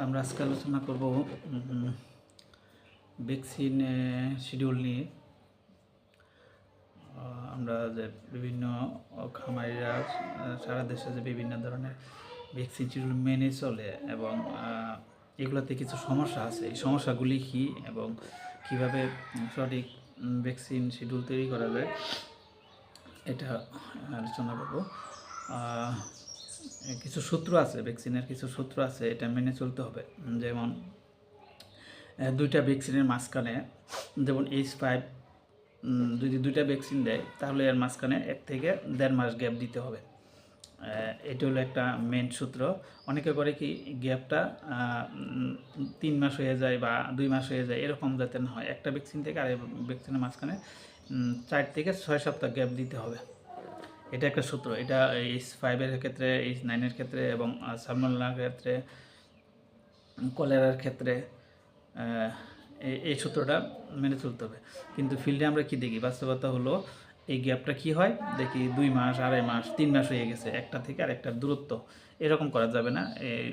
আমরা আজকে আলোচনা করব ভ্যাকসিন শিডিউল নিয়ে। আমরা যে বিভিন্ন খামারিরা সারা দেশে যে বিভিন্ন ধরনের ভ্যাকসিন শিডিউল মেনে চলে এবং এগুলোতে কিছু সমস্যা আছে। এই সমস্যাগুলি কী এবং কীভাবে সঠিক ভ্যাকসিন শিডিউল তৈরি করা যায়, এটা আলোচনা করব। কিছু সূত্র আছে ভ্যাকসিনের কিছু সূত্র আছে, এটা মেনে চলতে হবে। যেমন দুইটা ভ্যাকসিনের মাঝখানে, যেমন এইচ ফাইভ যদি দুইটা ভ্যাকসিন দেয়, তাহলে এর মাঝখানে এক থেকে দেড় মাস গ্যাপ দিতে হবে। এটা হলো একটা মেন সূত্র। অনেকে করে কি গ্যাপটা তিন মাস হয়ে যায় বা দুই মাস হয়ে যায়, এরকম যাতে না হয়। একটা ভ্যাকসিন থেকে আর ভ্যাকসিনের মাঝখানে চার থেকে ছয় সপ্তাহ গ্যাপ দিতে হবে। এটা একটা সূত্র। এটা এইচ ফাইভের ক্ষেত্রে এইচ নাইনের ক্ষেত্রে এবং সালমোনার ক্ষেত্রে কলেরার ক্ষেত্রে এই সূত্রটা মেনে চলতে হবে। কিন্তু ফিল্ডে আমরা কি দেখি? বাস্তবতা হলো, এই গ্যাপটা কি হয়? দেখি দুই মাস, আড়াই মাস, তিন মাস হয়ে গেছে। একটা থেকে আর একটা দূরত্ব। এরকম করা যাবে না। এই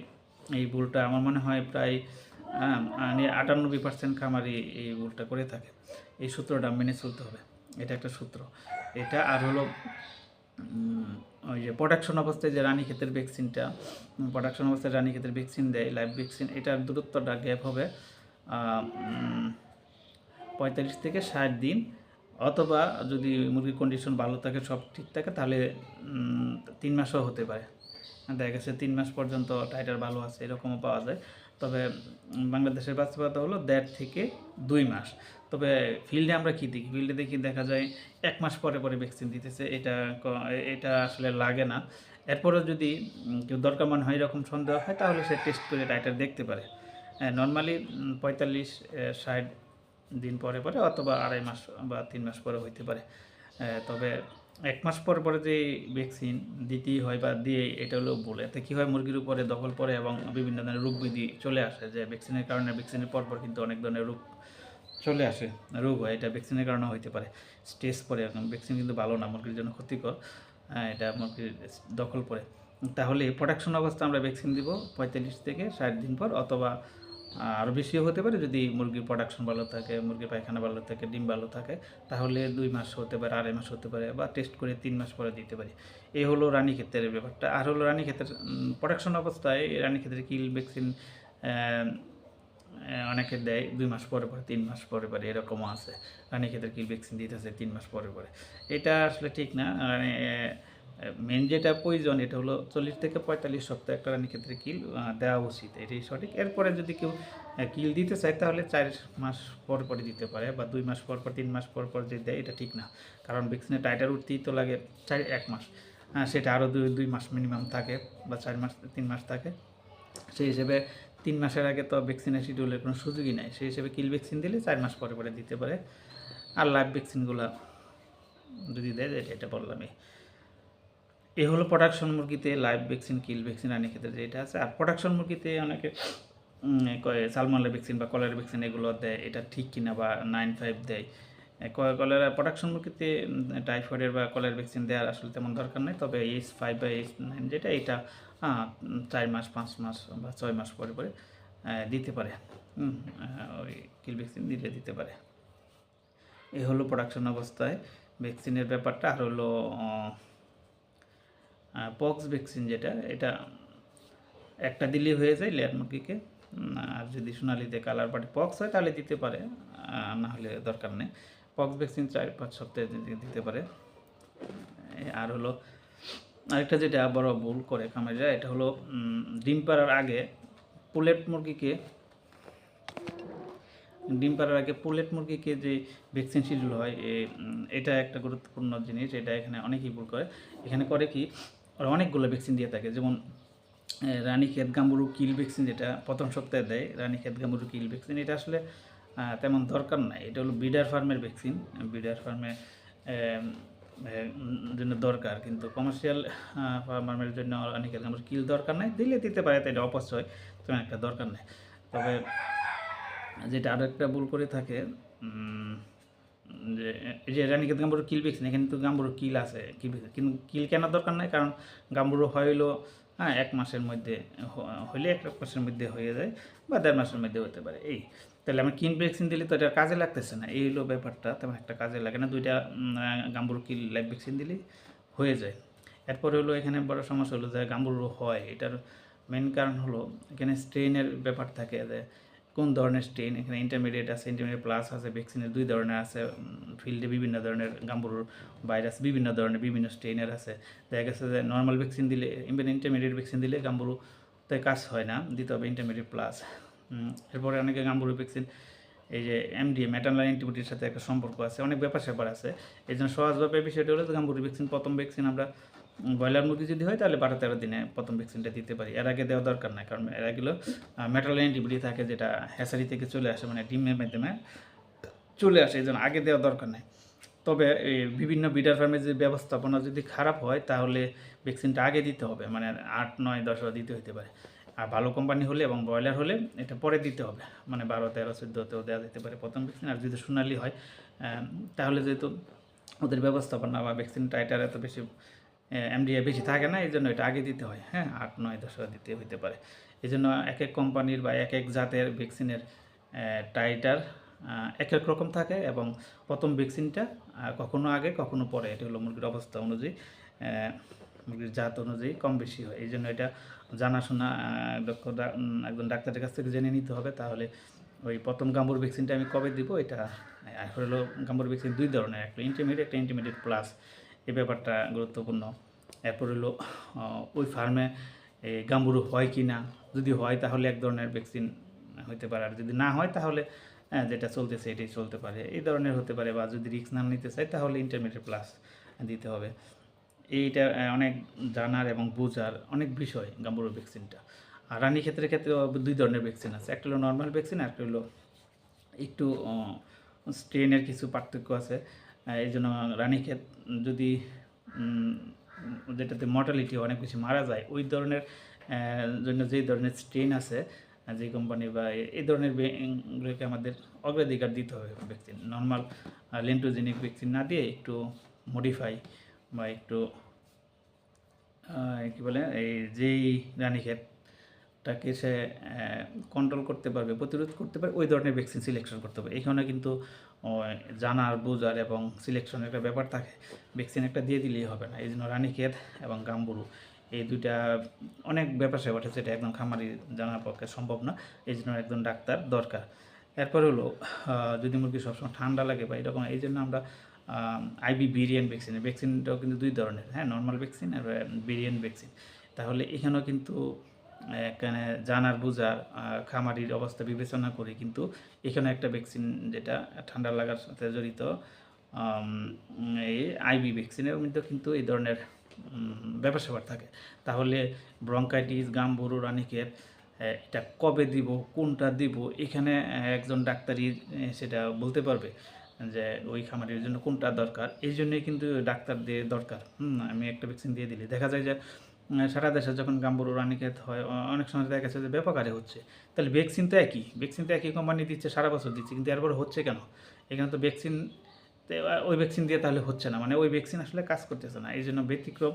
এই ভুলটা আমার মনে হয় প্রায় মানে আটানব্বই পার্সেন্ট খামারি এই ভুলটা করে থাকে। এই সূত্রটা মেনে চলতে হবে। এটা একটা সূত্র। এটা আর হলো ওই যে প্রোডাকশন অবস্থায় যে রানী ক্ষেতের ভ্যাকসিনটা প্রোডাকশন অবস্থায় রানী ক্ষেতের ভ্যাকসিন দেয় লাইভ ভ্যাকসিন এটার দূরত্বটা গ্যাপ হবে পঁয়তাল্লিশ থেকে ষাট দিন। অথবা যদি মুরগির কন্ডিশন ভালো থাকে, সব ঠিক থাকে, তাহলে তিন মাসও হতে পারে। দেখা গেছে তিন মাস পর্যন্ত টাইটার ভালো আছে, এরকমও পাওয়া যায়। তবে বাংলাদেশের বাস্তবতা হলো দেড় থেকে দুই মাস। তবে ফিল্ডে আমরা কী দেখি? ফিল্ডে দেখি দেখা যায় এক মাস পরে পরে ভ্যাকসিন দিতেছে। এটা এটা আসলে লাগে না। এরপরে যদি কেউ দরকার মনে হয় এরকম সন্দেহ হয়, তাহলে সে টেস্ট করে টাইটার দেখতে পারে। নর্মালি পঁয়তাল্লিশ ষাট দিন পরে পরে অথবা আড়াই মাস বা তিন মাস পরে হইতে পারে। তবে এক মাস পরে পরে যে ভ্যাকসিন দিতেই হয় বা দিয়ে, এটা হলো বলে এতে কী হয়? মুরগির উপরে দখল পড়ে এবং বিভিন্ন ধরনের রোগ বিধি চলে আসে। যে ভ্যাকসিনের কারণে ভ্যাকসিনের পরপর কিন্তু অনেক ধরনের রোগ চলে আসে। রোগ হয়, এটা ভ্যাকসিনের কারণে হইতে পারে। স্টেজ পরে এখন ভ্যাকসিন কিন্তু ভালো না, মুরগির জন্য ক্ষতিকর। এটা মুরগির দখল পড়ে। তাহলে প্রোডাকশন অবস্থা আমরা ভ্যাকসিন দিব পঁয়তাল্লিশ থেকে ষাট দিন পর, অথবা আরও বেশিও হতে পারে যদি মুরগির প্রোডাকশন ভালো থাকে, মুরগির পায়খানা ভালো থাকে, ডিম ভালো থাকে, তাহলে দুই মাস হতে পারে, আড়াই মাস হতে পারে, বা টেস্ট করে তিন মাস পরে দিতে পারি। এই হলো রানী ক্ষেত্রের ব্যাপারটা। আর হলো রানী ক্ষেত্রের প্রোডাকশন অবস্থায় রানী ক্ষেত্রে কিল ভ্যাকসিন অনেকে দেয়, দুই মাস পরে পরে, তিন মাস পরে পরে, এরকমও আছে। ক্ষেত্রে কিল ভ্যাকসিন দিতেছে তিন মাস পরে পরে। এটা আসলে ঠিক না মানে মেন যেটা প্রয়োজন, এটা হলো চল্লিশ থেকে পঁয়তাল্লিশ সপ্তাহ একটা রানী ক্ষেত্রে কিল দেওয়া উচিত। এটাই সঠিক। এরপরে যদি কেউ কিল দিতে চায়, তাহলে চার মাস পর পরে দিতে পারে, বা দুই মাস পর পর, তিন মাস পর পর যদি দেয়, এটা ঠিক না। কারণ ভ্যাকসিনের টাইটার উঠতেই তো লাগে চার, এক মাস। সেটা আরও দুই দুই মাস মিনিমাম থাকে, বা চার মাস, তিন মাস থাকে। সেই হিসেবে তিন মাসের আগে তো ভ্যাকসিনের শিডিউলের কোনো সুযোগই নাই। সেই হিসেবে কিল ভ্যাকসিন দিলে চার মাস পরে পরে দিতে পারে। আর লাইভ ভ্যাকসিনগুলো যদি দেয়, এটা এটা বললামই। এ হলো প্রোডাকশন মুরগিতে লাইভ ভ্যাকসিন কিল ভ্যাকসিন আনি ক্ষেত্রে যেটা আছে। আর প্রোডাকশন মুরগিতে অনেকে সালমালের ভ্যাকসিন বা কলের ভ্যাকসিন এগুলো দেয়, এটা ঠিক কিনা বা নাইন ফাইভ দেয়। কলেরা প্রোডাকশন মুরগিতে টাইফয়েডের বা কলের ভ্যাকসিন দেওয়ার আসলে তেমন দরকার নেই। তবে এইচ ফাইভ বা এইচ নাইন যেটা, এটা চার মাস, পাঁচ মাস বা ছয় মাস পরে পরে দিতে পারে। ওই কিল ভ্যাকসিন দিলে দিতে পারে। এই হলো প্রোডাকশন অবস্থায়। ভ্যাকসিনের ব্যাপারটা আর হলো পক্স ভ্যাকসিন যেটা, এটা একটা দিলেই হয়ে যায় লেয়ার মুরগিকে। আর যদি সোনালিতে কালার পাটি পক্স হয় তাহলে দিতে পারে না হলে দরকার নেই। পক্স ভ্যাকসিন চার পাঁচ সপ্তাহে দিতে পারে। আর হলো আরেকটা যেটা বড় ভুল করে খামারিরা, এটা হলো ডিম পাড়ার আগে পুলেট মুরগিকে, ডিম পাড়ার আগে পুলেট মুরগিকে যে ভ্যাকসিন শিডিউল হয় এটা একটা গুরুত্বপূর্ণ জিনিস, এটা এখানে অনেকেই ভুল করে। এখানে করে কি ওরা অনেকগুলো ভ্যাকসিন দিয়ে থাকে, যেমন রানী রানীক্ষেত গাম্বুরু কিল ভ্যাকসিন যেটা প্রথম সপ্তাহে দেয়, রানীক্ষেত গাম্বুরু কিল ভ্যাকসিন, এটা আসলে তেমন দরকার নাই, এটা হলো বিডার ফার্মের ভ্যাকসিন, বিডার ফার্মে জন্য দরকার, কিন্তু কমার্শিয়াল ফার্মারের জন্য রানীক্ষেত গাম্বুরু কিল দরকার নাই, দিলে দিতে পারে তাই এটা অপচয় তেমন একটা দরকার নেই। তবে যেটা আরও একটা ভুল করে থাকে যে, এই গাম্বুরু কিল ভ্যাকসিন এখানে কিন্তু গাম্বুরু কিল আছে, কিল কিন্তু কিল কেনার দরকার নাই, কারণ গাম্বুরু হইল হ্যাঁ এক মাসের মধ্যে, হ- হলে এক মাসের মধ্যে হয়ে যায়, বা দেড় মাসের মধ্যে হতে পারে, এই। তাহলে আমি কিন ভ্যাকসিন দিলে তো এটা কাজে লাগতেছে না। এই হলো ব্যাপারটা, তেমন একটা কাজে লাগে না। দুইটা গাম্বুরু কিল লাইভ ভ্যাকসিন দিলে হয়ে যায়। এরপরে হলো এখানে বড় সমস্যা হলো যে গাম্বুরু হয়। এটার মেন কারণ হলো এখানে স্ট্রেনের ব্যাপার থাকে যে কোন ধরনের স্ট্রেন এখানে ইন্টারমিডিয়েট আছে ইন্টারমিডিয়েট প্লাস আছে ভ্যাকসিনের দুই ধরনের আছে ফিল্ডে বিভিন্ন ধরনের গাম্বুরুর ভাইরাস বিভিন্ন ধরনের বিভিন্ন স্ট্রেনের আছে। দেখা গেছে যে নর্মাল ভ্যাকসিন দিলে ইভেন ইন্টারমিডিয়েট ভ্যাকসিন দিলে গাম্বুরুতে কাজ হয় না দিতে হবে ইন্টারমিডিয়েট প্লাস এরপরে অনেকে গাম্বুরু ভ্যাকসিন এই যে এমডি ম্যাটারনাল অ্যান্টিবডির সাথে একটা সম্পর্ক আছে, অনেক ব্যাপার স্যাপার আছে। এই জন্য সহজভাবে বিষয়টা হলো গাম্বুরু ভ্যাকসিন প্রথম ভ্যাকসিন আমরা ব্রয়লার মুরগি যদি হয়, তাহলে বারো তেরো দিনে প্রথম ভ্যাকসিনটা দিতে পারি। এর আগে দেওয়া দরকার নাই, কারণ এর আগেগুলো মেটাল অ্যান্টিবডি থাকে যেটা হ্যাসারি থেকে চলে আসে মানে ডিমের মাধ্যমে চলে আসে, এই জন্য আগে দেওয়া দরকার নেই। তবে এই বিভিন্ন বিডার ফার্মের যে ব্যবস্থাপনা যদি খারাপ হয়, তাহলে ভ্যাকসিনটা আগে দিতে হবে মানে আট, নয় দশও দিতে হতে পারে। আর ভালো কোম্পানি হলে এবং ব্রয়লার হলে এটা পরে দিতে হবে। মানে বারো, তেরো, চোদ্দোতেও দেওয়া যেতে পারে প্রথম ভ্যাকসিন আর যদি সোনালি হয় তাহলে যেহেতু ওদের ব্যবস্থাপনা বা ভ্যাকসিন টাইটার এত বেশি এমডিএ বেশি থাকে না, এই জন্য এটা আগে দিতে হয়। হ্যাঁ আট, নয় দশ দিতে হইতে পারে। এই জন্য এক এক কোম্পানির বা এক এক জাতের ভ্যাকসিনের টাইটার এক এক রকম থাকে এবং প্রথম ভ্যাকসিনটা কখনো আগে, কখনো পরে। এটা হলো মুরগির অবস্থা অনুযায়ী। জাত অনুযায়ী কম বেশি হয়। এই জন্য এটা জানাশোনা দক্ষ একজন ডাক্তারের কাছ থেকে জেনে নিতে হবে। তাহলে ওই প্রথম গাম্বুর ভ্যাকসিনটা আমি কবে দিব? এটা হলো গাম্বুর ভ্যাকসিন দুই ধরনের। একটা ইন্টারমিডিয়েট একটা ইন্টারমিডিয়েট প্লাস এই ব্যাপারটা গুরুত্বপূর্ণ। এরপর হলো ওই ফার্মে গাম্বুরু হয় কি না যদি হয় তাহলে এক ধরনের ভ্যাকসিন হতে পারে। আর যদি না হয় তাহলে হ্যাঁ, যেটা চলতেছে এটাই চলতে পারে। এই ধরনের হতে পারে বা যদি রিক্স না নিতে চাই তাহলে ইন্টারমিডিয়েট প্লাস দিতে হবে। এইটা অনেক জানার এবং বোঝার অনেক বিষয় গাম্বুরু ভ্যাকসিনটা। আর রানী ক্ষেত্রের ক্ষেত্রে দুই ধরনের ভ্যাকসিন আছে। একটা হলো নর্মাল ভ্যাকসিন আর একটা হলো একটু স্ট্রেনের কিছু পার্থক্য আছে। এই জন্য রানীক্ষেত যদি যেটাতে মর্টালিটি অনেক বেশি মারা যায়, ওই ধরনের জন্য যেই ধরনের স্ট্রেন আছে যে কোম্পানি বা এই ধরনের গুলোকে আমাদের অগ্রাধিকার দিতে হবে ভ্যাকসিন। নর্মাল লেন্টোজেনিক ভ্যাকসিন না দিয়ে একটু মডিফাই বা একটু কি বলে, এই যেই রানীক্ষেতটাকে সে কন্ট্রোল করতে পারবে, প্রতিরোধ করতে পারবে, ওই ধরনের ভ্যাকসিন সিলেকশন করতে হবে। এখানে কিন্তু জানার, বোঝার এবং সিলেকশনের একটা ব্যাপার থাকে। ভ্যাকসিন একটা দিয়ে দিলেই হবে না। এই জন্য রানীক্ষেত এবং গাম্বুরু, এই দুইটা অনেক ব্যাপার স্যাপার আছে যেটা একদম খামারি জানার পক্ষে সম্ভব না। এই জন্য একজন ডাক্তার দরকার। এরপর হলো যদি মুরগি সবসময় ঠান্ডা লাগে বা এরকম, এই জন্য আমরা আইবি বিরিয়ান ভ্যাকসিন, ভ্যাকসিনটাও কিন্তু দুই ধরনের হ্যাঁ নর্মাল ভ্যাকসিন আর বিরিয়ান ভ্যাকসিন তাহলে এখানেও কিন্তু এখানে জানার, বোঝার খামারির অবস্থা বিবেচনা করে কিন্তু এখানে একটা ভ্যাকসিন যেটা ঠান্ডা লাগার সাথে জড়িত এই আইবি ভ্যাকসিনের মধ্যে কিন্তু এই ধরনের ব্যাপার স্যাপার থাকে। তাহলে ব্রঙ্কাইটিস গাম্বুরু রানিকের এটা কবে দিব, কোনটা দিব, এখানে একজন ডাক্তারই সেটা বলতে পারবে। যে ওই খামারের জন্য কোনটা দরকার? এই জন্যই কিন্তু ডাক্তার দিয়ে দরকার। হুম, আমি একটা ভ্যাকসিন দিয়ে দিলে। দেখা যায় যে সারা দেশে যখন গাম্বুরু রানিকেত হয় অনেক সময় দেখা গেছে যে ব্যাপকারে হচ্ছে। তাহলে ভ্যাকসিন তো একই। ভ্যাকসিন তো একই কোম্পানি দিচ্ছে, সারা বছর দিচ্ছে। কিন্তু এরপর হচ্ছে কেন? এখানে তো ভ্যাকসিন ওই ভ্যাকসিন দিয়ে তাহলে হচ্ছে না। মানে ওই ভ্যাকসিন আসলে কাজ করতেছে না। এই জন্য ব্যতিক্রম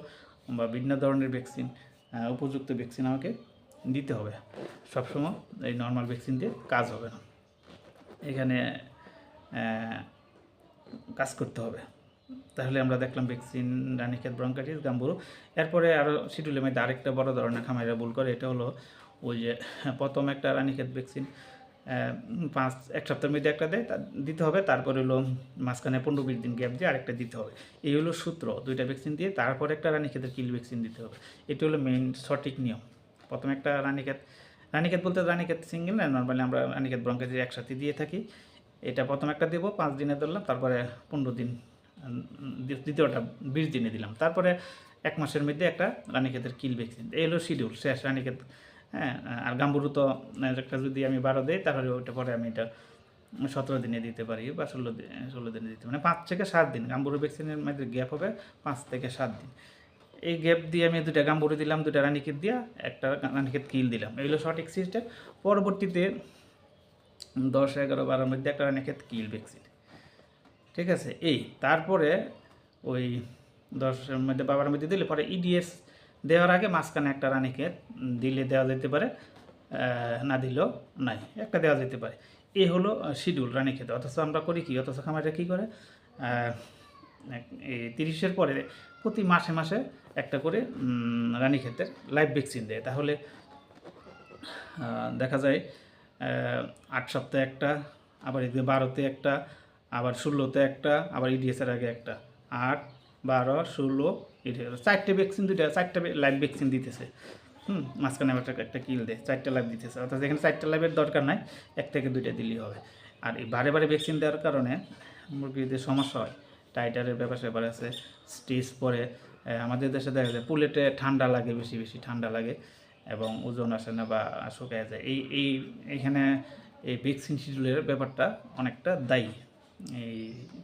বা ভিন্ন ধরনের ভ্যাকসিন উপযুক্ত ভ্যাকসিন আমাকে দিতে হবে। সবসময় এই নর্মাল ভ্যাকসিন দিয়ে কাজ হবে না। এখানে কাজ করতে হবে। তাহলে আমরা দেখলাম ভ্যাকসিন রানিক্ষেত ব্রঙ্কাইটিস গাম্বুরু। এরপরে আরও শিডিউলের মধ্যে আরেকটা বড় ধরনের খামারিরা ভুল করে, এটা হলো ওই যে প্রথম একটা রানিক্ষেত ভ্যাকসিন পাঁচ, এক সপ্তাহের মধ্যে একটা দেয় দিতে হবে, তারপরে হলো মাঝখানে পনেরো বিশ দিন গ্যাপ দিয়ে আরেকটা দিতে হবে। এই হলো সূত্র, দুইটা ভ্যাকসিন দিয়ে তারপরে একটা রানীক্ষেতের কিল ভ্যাকসিন দিতে হবে। এটা হলো মেইন সঠিক নিয়ম। প্রথম একটা রানীক্ষেত রানীক্ষেত বলতে রানীক্ষেত সিঙ্গেল না? নর্মালি আমরা রানীক্ষেত ব্রঙ্কাইটিস একসাথে দিয়ে থাকি। এটা প্রথম একটা দেবো, পাঁচ দিনে ধরলাম, তারপরে পনেরো দিন দ্বিতীয়টা বিশ দিনে দিলাম। তারপরে এক মাসের মধ্যে একটা রানীক্ষেতের কিল ভ্যাকসিন এই হলো শিডিউল শেষ রানীক্ষেত। হ্যাঁ আর গাম্বুরু তো একটা যদি আমি বারো দিই, তাহলে ওইটা পরে আমি এটা সতেরো দিনে দিতে পারি বা ষোলো দিন ষোলো দিনে দিতে মানে পাঁচ থেকে সাত দিন, গাম্বুরু ভ্যাকসিনের মধ্যে গ্যাপ হবে পাঁচ থেকে সাত দিন। এই গ্যাপ দিয়ে আমি দুটা গাম্বুরু দিলাম দুটা রানীক্ষেত দিয়া একটা রানীক্ষেত কিল দিলাম। এগুলো সঠিক সিস্টেম পরবর্তীতে দশ এগারো বারোর মধ্যে একটা রানীক্ষেত কিল ভ্যাকসিন। ঠিক আছে? এই তারপরে ওই দশের মধ্যে বাবার মধ্যে দিলে পরে ইডিএস দেওয়ার আগে মাঝখানে একটা রানীকে দিলে দেওয়া যেতে পারে না দিলেও নাই একটা দেওয়া যেতে পারে। এই হলো শিডিউল রানীক্ষেতে অথচ আমরা করি কি? অথচ খামারে কী করে? এই তিরিশের পরে প্রতি মাসে মাসে একটা করে উম, রানীক্ষেতের লাইভ ভ্যাকসিন দেয়। তাহলে দেখা যায় আট সপ্তাহে একটা, আবার এদিকে বারোতে একটা, আবার ষোলোতে একটা, আবার ইডিএসের আগে একটা। আট, বারো, ষোলো ইডিএস চারটে ভ্যাকসিন দুইটা, চারটে লাইভ ভ্যাকসিন দিতেছে। হুম, মাঝখানে একটা- একটা কিল দেয়, চারটে লাইভ দিতেছে। অর্থাৎ এখানে চারটে লাইভের দরকার নাই, এক থেকে দুইটা দিলেই হবে। আর এই বারে বারে ভ্যাকসিন দেওয়ার কারণে মুরগিদের সমস্যা হয়। টাইটারের ব্যাপার স্যাপার আছে স্টিচ পরে আমাদের দেশে দেখা যায় পুলেটে ঠান্ডা লাগে বেশি বেশি ঠান্ডা লাগে। এবং ওজন আসে না বা শুকায় যায়। এই এই এখানে এই ভ্যাকসিন শিডিউলের ব্যাপারটা অনেকটা দায়ী। এই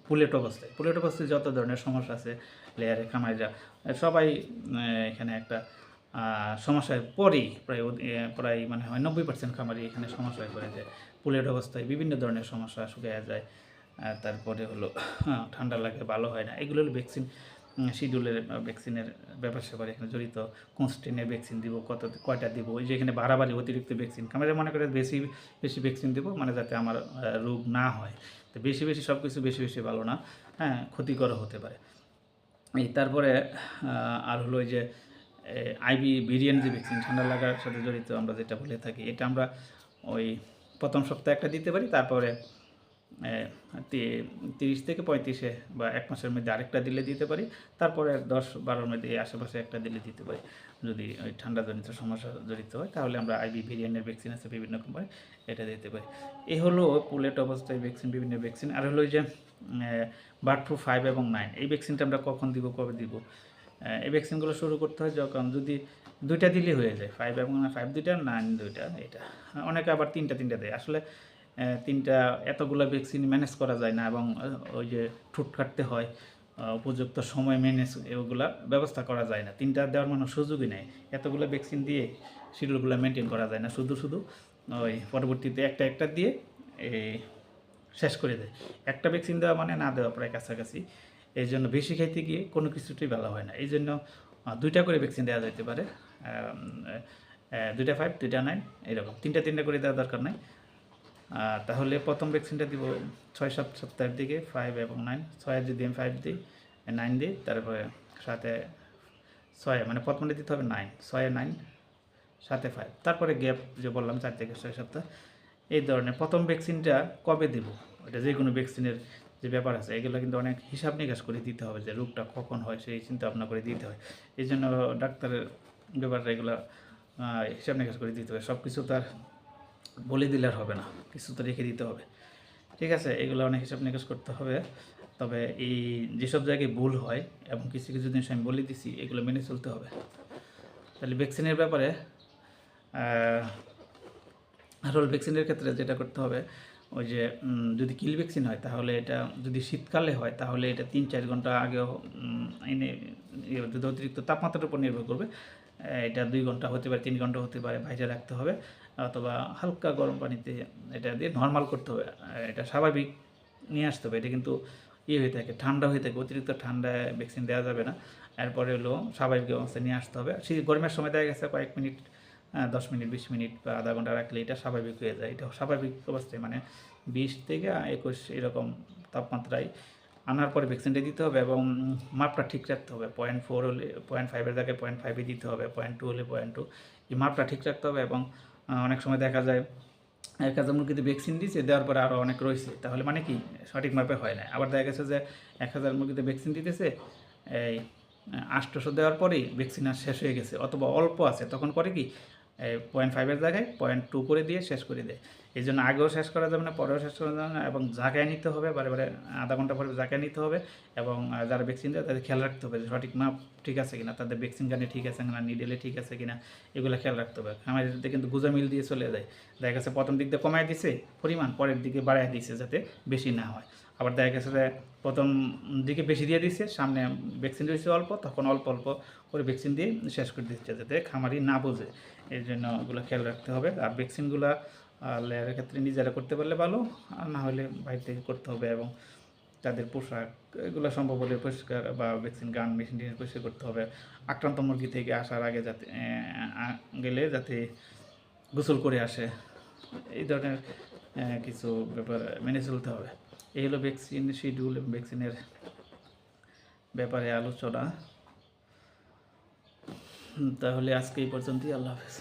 পুলেট অবস্থায় পুলেট অবস্থায় যত ধরনের সমস্যা আছে লেয়ারে খামারিরা সবাই এখানে একটা সমস্যায় পড়েই প্রায় প্রায় মানে হয় নব্বই পার্সেন্ট খামারি এখানে সমস্যায় পড়ে যায়। পুলেট অবস্থায় বিভিন্ন ধরনের সমস্যা শুকিয়ে যায় তারপরে হলো হ্যাঁ, ঠান্ডা লাগে ভালো হয় না। এগুলো হলো ভ্যাকসিন শিডিউলের ভ্যাকসিনের ব্যাপার স্যাপার এখানে জড়িত, কোন স্ট্রেনের ভ্যাকসিন দিব, কত, কয়টা দিব, ওই যে এখানে বাড়াবাড়ি, অতিরিক্ত ভ্যাকসিন খামারে মনে করে বেশি বেশি ভ্যাকসিন দিব মানে যাতে আমার রোগ না হয়। তো বেশি বেশি সব কিছু বেশি বেশি ভালো না হ্যাঁ ক্ষতিকর হতে পারে। এই তারপরে আর হলো ওই যে আইবি বিরিয়ান যে ভ্যাকসিন ঠান্ডা লাগার সাথে জড়িত আমরা যেটা বলে থাকি, এটা আমরা ওই প্রথম সপ্তাহে একটা দিতে পারি, তারপরে তিরিশ থেকে পঁয়ত্রিশে বা এক মাসের মধ্যে আরেকটা দিলে দিতে পারি। তারপরে দশ বারোর মধ্যে আশেপাশে একটা দিলে দিতে পারি। যদি ওই ঠান্ডাজনিত সমস্যা জড়িত হয়, তাহলে আমরা আইবি ভেরিয়েন্টের ভ্যাকসিন আছে বিভিন্ন কোম্পানি এটা দিতে পারি। এই হলো পুলেট অবস্থায় ভ্যাকসিন বিভিন্ন ভ্যাকসিন আর হলো যে বার্ড ফ্লু ফাইভ এবং নাইন এই ভ্যাকসিনটা আমরা কখন দিব, কবে দিব? এই ভ্যাকসিনগুলো শুরু করতে হয় যখন যদি দুইটা দিলেই হয়ে যায়। ফাইভ এবং ফাইভ দুইটা নাইন দুইটা, এটা। অনেকে আবার তিনটা তিনটা দেয়। আসলে তিনটা এতগুলো ভ্যাকসিন ম্যানেজ করা যায় না এবং ওই যে ঠুট কাটতে হয় উপযুক্ত সময় ম্যানেজ এগুলা ব্যবস্থা করা যায় না। তিনটা দেওয়ার কোনো সুযোগই নেই। এতগুলো ভ্যাকসিন দিয়ে শিডিউলগুলো মেনটেন করা যায় না। শুধু শুধু ওই পরবর্তীতে একটা একটা দিয়ে এই শেষ করে দেয়। একটা ভ্যাকসিন দেওয়া মানে না দেওয়া প্রায় কাছাকাছি। এই জন্য বেশি খাইতে গিয়ে কোনো কিছুতেই ভালো হয় না। এই জন্য দুইটা করে ভ্যাকসিন দেওয়া যেতে পারে। দুইটা ফাইভ দুইটা নাইন এরকম। তিনটা তিনটা করে দেওয়া দরকার নাই। তাহলে প্রথম ভ্যাকসিনটা দিব ছয় সাত সপ্তাহের দিকে ফাইভ এবং নাইন ছয়ের যদি আমি ফাইভ দিই নাইন দিই, তারপরে সাথে ছয় মানে প্রথমটা দিতে হবে নাইন ছয়ে নাইন সাথে ফাইভ তারপরে গ্যাপ যে বললাম, চার থেকে ছয় সপ্তাহ, এই ধরনের প্রথম ভ্যাকসিনটা কবে দেব? এটা যে কোনো ভ্যাকসিনের যে ব্যাপার আছে, এগুলো কিন্তু অনেক হিসাব নিকাশ করে দিতে হবে যে রোগটা কখন হয়, সেই চিন্তা ভাবনা করে দিতে হয়। এই জন্য ডাক্তারের ব্যাপারটা এগুলো হিসাব নিকাশ করে দিতে হবে। সব কিছু তার বলে দিলে আর হবে না কিছু তো রেখে দিতে হবে। ঠিক আছে এগুলো অনেক হিসাব নিকাশ করতে হবে। তবে এই যেসব জায়গায় ভুল হয় এবং কিছু কিছু জিনিস আমি বলে দিছি এগুলো মেনে চলতে হবে। তাহলে ভ্যাকসিনের ব্যাপারে রোল ভ্যাকসিনের ক্ষেত্রে যেটা করতে হবে ওই যে যদি কিল ভ্যাকসিন হয় তাহলে এটা যদি শীতকালে হয় তাহলে এটা তিন চার ঘণ্টা আগেও এনে ইয়ে, যদি অতিরিক্ত তাপমাত্রার উপর নির্ভর করবে এটা দুই ঘণ্টা হতে পারে তিন ঘণ্টা হতে পারে বাইরে রাখতে হবে। অথবা হালকা গরম পানিতে এটা দিয়ে নর্মাল করতে হবে। এটা স্বাভাবিক নিয়ে আসতে হবে। এটা কিন্তু ইয়ে হয়ে থাকে, ঠান্ডা হয়ে থাকে। অতিরিক্ত ঠান্ডায় ভ্যাকসিন দেওয়া যাবে না। এরপরে হলো স্বাভাবিক অবস্থায় নিয়ে আসতে হবে। সেই গরমের সময় দেখা গেছে কয়েক মিনিট দশ মিনিট, বিশ মিনিট বা আধা ঘণ্টা রাখলে এটা স্বাভাবিক হয়ে যায়। এটা স্বাভাবিক অবস্থায় মানে বিশ থেকে একুশ এরকম তাপমাত্রায় আনার পরে ভ্যাকসিনটা দিতে হবে এবং মাপটা ঠিক রাখতে হবে। পয়েন্ট ফোর হলে পয়েন্ট ফাইভের জায়গায় পয়েন্ট ফাইভে দিতে হবে পয়েন্ট টু হলে পয়েন্ট টু এই মাপটা ঠিক রাখতে হবে এবং অনেক সময় দেখা যায়, এক হাজার মুরগিতে ভ্যাকসিন দিয়েছে, দেওয়ার পরে আরও অনেক রয়েছে। তাহলে মানে কি? সঠিক মাপে হয় না। আবার দেখা গেছে যে, এক হাজার মুরগিতে ভ্যাকসিন দিতেছে, এই আষ্টশো দেওয়ার পরেই ভ্যাকসিন আর শেষ হয়ে গেছে, অথবা অল্প আছে। তখন করে কি? পয়েন্ট ফাইভের জায়গায় পয়েন্ট টু করে দিয়ে শেষ করে দেয়। এই জন্য আগেও শেষ করা যাবে না, পরেও শেষ করা যাবে না এবং জায়গায় নিতে হবে, বারে বারে আধা ঘণ্টা পরে জায়গায় নিতে হবে এবং যারা ভ্যাকসিন দেয় তাদের খেয়াল রাখতে হবে যে সঠিক মাপ ঠিক আছে কিনা, তাদের ভ্যাকসিন গানে ঠিক আছে কিনা নিডেলে ঠিক আছে কিনা, এগুলো খেয়াল রাখতে হবে। আমাদের কিন্তু গুজা মিল দিয়ে চলে যায়। দেখা গেছে প্রথম দিক দিয়ে কমায় দিছে, পরিমাণ পরের দিকে বাড়ায় দিছে যাতে বেশি না হয়। আবার দেখা গেছে যে প্রথম দিকে বেশি দিয়ে দিচ্ছে সামনে ভ্যাকসিন রয়েছে অল্প, তখন অল্প অল্প করে ভ্যাকসিন দিয়ে শেষ করে দিচ্ছে যাতে খামারি না বোঝে। এর জন্য ওগুলো খেয়াল রাখতে হবে। আর ভ্যাকসিনগুলো লেয়ারের ক্ষেত্রে নিজেরা করতে পারলে ভালো, আর না হলে বাইরে থেকে করতে হবে এবং তাদের পোশাক এগুলো সম্ভব হলে পরিষ্কার বা ভ্যাকসিন গান মেশিন টিন পরিষ্কার করতে হবে। আক্রান্ত মুরগি থেকে আসার আগে যাতে গেলে যাতে গোসল করে আসে। এই ধরনের কিছু ব্যাপার মেনে চলতে হবে। এই হলো ভ্যাকসিন শিডিউল এবং ভ্যাকসিনের ব্যাপারে আলোচনা। তাহলে আজকে এই পর্যন্তই আল্লাহ হাফেজ।